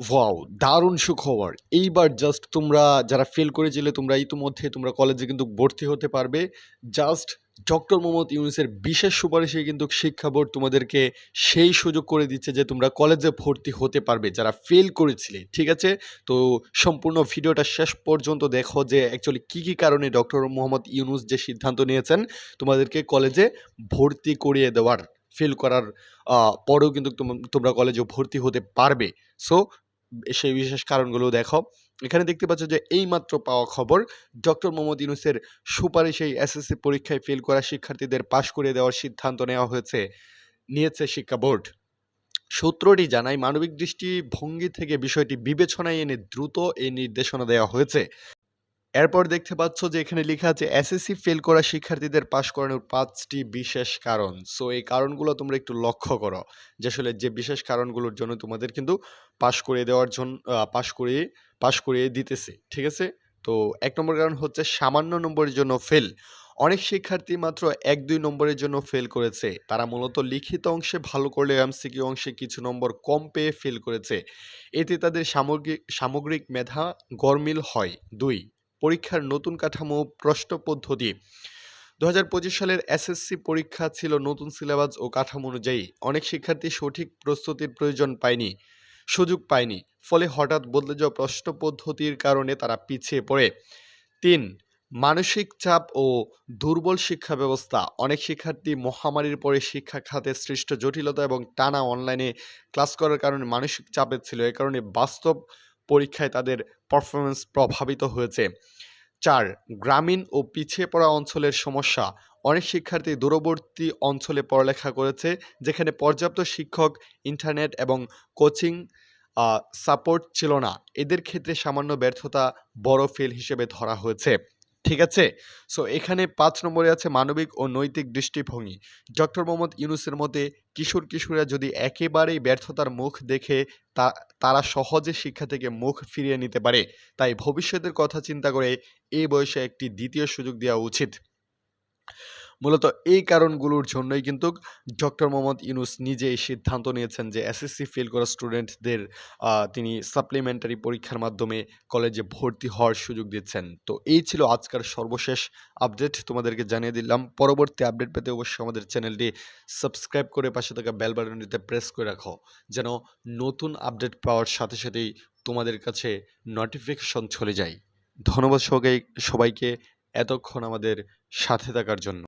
Wow! দারুণ সুখবর। এইবার জাস্ট তোমরা যারা ফেল করেছিলে তোমরা ইতিমধ্যে তোমরা কলেজে কিন্তু ভর্তি হতে পারবে। জাস্ট ডক্টর মোহাম্মদ ইউনূসের বিশেষ সুপারিশে কিন্তু শিক্ষা বোর্ড তোমাদেরকে সেই সুযোগ করে দিচ্ছে যে তোমরা কলেজে ভর্তি হতে পারবে যারা ফেল করেছিলে। ঠিক আছে? তো সম্পূর্ণ ভিডিওটা শেষ পর্যন্ত দেখো যে অ্যাকচুয়ালি কী, কী কারণে ডক্টর মোহাম্মদ ইউনুস যে সিদ্ধান্ত নিয়েছেন তোমাদেরকে কলেজে ভর্তি করিয়ে দেওয়ার। ফেল করার পরেও কিন্তু তোম তোমরা কলেজে ভর্তি হতে পারবে। সো সেই বিশেষ কারণগুলো দেখো। এখানে দেখতে পাচ্ছ যে এইমাত্র পাওয়া খবর, ডক্টর মোহাম্মদ ইউনূসের সুপারিশেই এসএসসি পরীক্ষায় ফেল করা শিক্ষার্থীদের পাশ করে দেওয়ার সিদ্ধান্ত নেওয়া হয়েছে, নিয়েছে শিক্ষা বোর্ড। সূত্রটি জানায়, মানবিক দৃষ্টিভঙ্গি থেকে বিষয়টি বিবেচনায় এনে দ্রুত এই নির্দেশনা দেওয়া হয়েছে। এরপর দেখতে পাচ্ছ যে এখানে লেখা আছে এসএসসি ফেল করা শিক্ষার্থীদের পাশ করানোর পাঁচটি বিশেষ কারণ। সো এই কারণগুলো তোমরা একটু লক্ষ্য করো। যে আসলে যে বিশেষ কারণগুলোর জন্য তোমাদের কিন্তু পাশ করিয়ে দেওয়ার জন্য পাশ করিয়ে পাশ করিয়ে দিতেছে। ঠিক আছে? তো এক নম্বর কারণ হচ্ছে সামান্য নম্বরের জন্য ফেল। অনেক শিক্ষার্থী মাত্র ১-২ নম্বরের জন্য ফেল করেছে। তারা মূলত লিখিত অংশে ভালো করলেও এমসিকিউ অংশে কিছু নম্বর কম পেয়ে ফেল করেছে। এতে তাদের সামগ্রিক সামগ্রিক মেধা গরমিল হয়। ২ পরীক্ষার নতুন কাঠামো, প্রশ্ন পদ্ধতি। ২০২৫ সালের এসএসসি পরীক্ষা ছিল নতুন সিলেবাস ও কাঠামো অনুযায়ী। অনেক শিক্ষার্থী সঠিক প্রস্তুতির প্রয়োজন পায়নি, সুযোগ পায়নি। ফলে হঠাৎ বদলে যাওয়া প্রশ্ন পদ্ধতির কারণে তারা পিছিয়ে পড়ে। তিন, মানসিক চাপ ও দুর্বল শিক্ষা ব্যবস্থা। অনেক শিক্ষার্থী মহামারীর পরে শিক্ষা খাতে সৃষ্ট জটিলতা এবং টানা অনলাইনে ক্লাস করার কারণে মানসিক চাপে ছিল। এ কারণে বাস্তব পরীক্ষায় তাদের পারফরমেন্স প্রভাবিত হয়েছে। চার গ্রামীণ ও পিছিয়ে পড়া অঞ্চলের সমস্যা। অনেক শিক্ষার্থী দূরবর্তী অঞ্চলে পড়ালেখা করেছে যেখানে পর্যাপ্ত শিক্ষক, ইন্টারনেট এবং কোচিং সাপোর্ট ছিল না। এদের ক্ষেত্রে সামান্য ব্যর্থতা বড় ফেল হিসেবে ধরা হয়েছে। ঠিক আছে? সো এখানে পাঁচ নম্বরে আছে মানবিক ও নৈতিক দৃষ্টিভঙ্গি। ডক্টর মোহাম্মদ ইউনুসের মতে কিশোর-কিশোরীরা যদি একেবারেই ব্যর্থতার মুখ দেখে, তা, তারা সহজে শিক্ষা থেকে মুখ ফিরিয়ে নিতে পারে। তাই ভবিষ্যতের কথা চিন্তা করে এই বয়সে একটি দ্বিতীয় সুযোগ দেওয়া উচিত। মূলত এই কারণগুলোর জন্যই কিন্তু ডক্টর মোহাম্মদ ইউনুস নিজে এই সিদ্ধান্ত নিয়েছেন যে এসএসসি ফেল করা স্টুডেন্টদের তিনি সাপ্লিমেন্টারি পরীক্ষার মাধ্যমে কলেজে ভর্তি হওয়ার সুযোগ দিচ্ছেন। তো এই ছিল আজকের সর্বশেষ আপডেট তোমাদেরকে জানিয়ে দিলাম। পরবর্তী আপডেট পেতে অবশ্যই আমাদের চ্যানেলটি সাবস্ক্রাইব করে পাশে থাকা বেল বাটনটিতে প্রেস করে রাখো। যেন নতুন আপডেট পাওয়ার সাথে সাথেই তোমাদের কাছে নোটিফিকেশন চলে যায়। ধন্যবাদ সবাই সবাইকে এতক্ষণ আমাদের সাথে থাকার জন্য।